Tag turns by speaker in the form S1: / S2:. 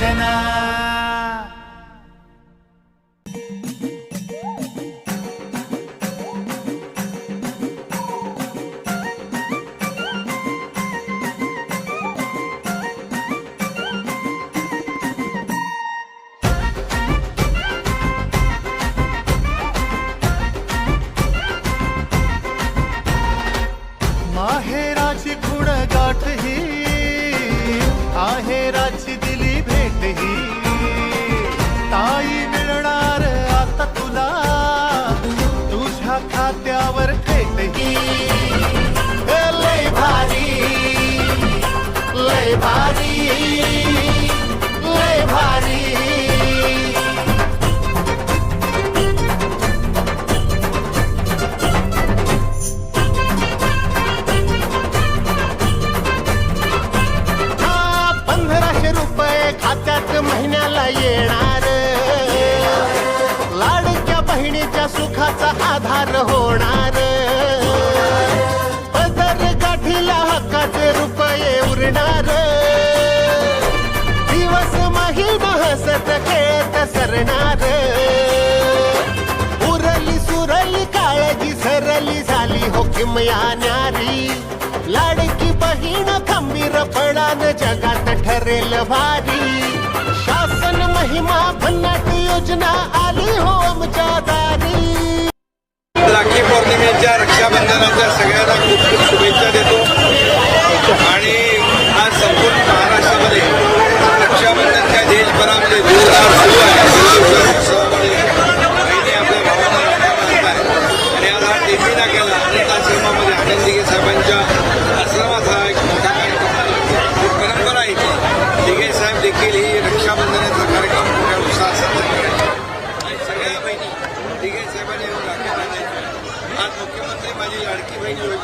S1: योजना माहेराची खुण गाठ ही आहेराची तुझ्या खात्यावर थेट
S2: लय भारी लय भारी लय भारी. पंधराशे रुपये खात्यात महिन्याला येणार. सुखाचा आधार होणार. पदर गाठीला हक्काचे रुपये उरणार. दिवस महिना हसत खेळत सरणार. उरली सुरली काळजी सरली झाली हो किमया न्यारी. लाडकी बहीण खंबीरपणान जगात ठरेल भारी. शासन महिमा भन्नाट योजना आली हो आमच्या दारी.
S1: मी यांच्या रक्षाबंधनाच्या सगळ्यांना खूप खूप शुभेच्छा देतो. आणि आज संपूर्ण महाराष्ट्रामध्ये रक्षाबंधनच्या देशभरामध्ये जोरदार सुरू आहे. बहिणी आपल्या भावांना राहणार आहे. आणि आज हा टेपी नाक्याला अनेक आश्रमामध्ये आनंदीगे साहेबांच्या आश्रमात हा एक मोठा कार्यक्रम परंपरा आहे दिघे साहेब देखील ही रक्षाबंधनाचा कार्यक्रम मोठ्या उत्साहात साजरा करतात. आणि सगळ्या बहिणी दिघे साहेबांनी मुख्यमंत्री माझी लाडकी बहीण योजना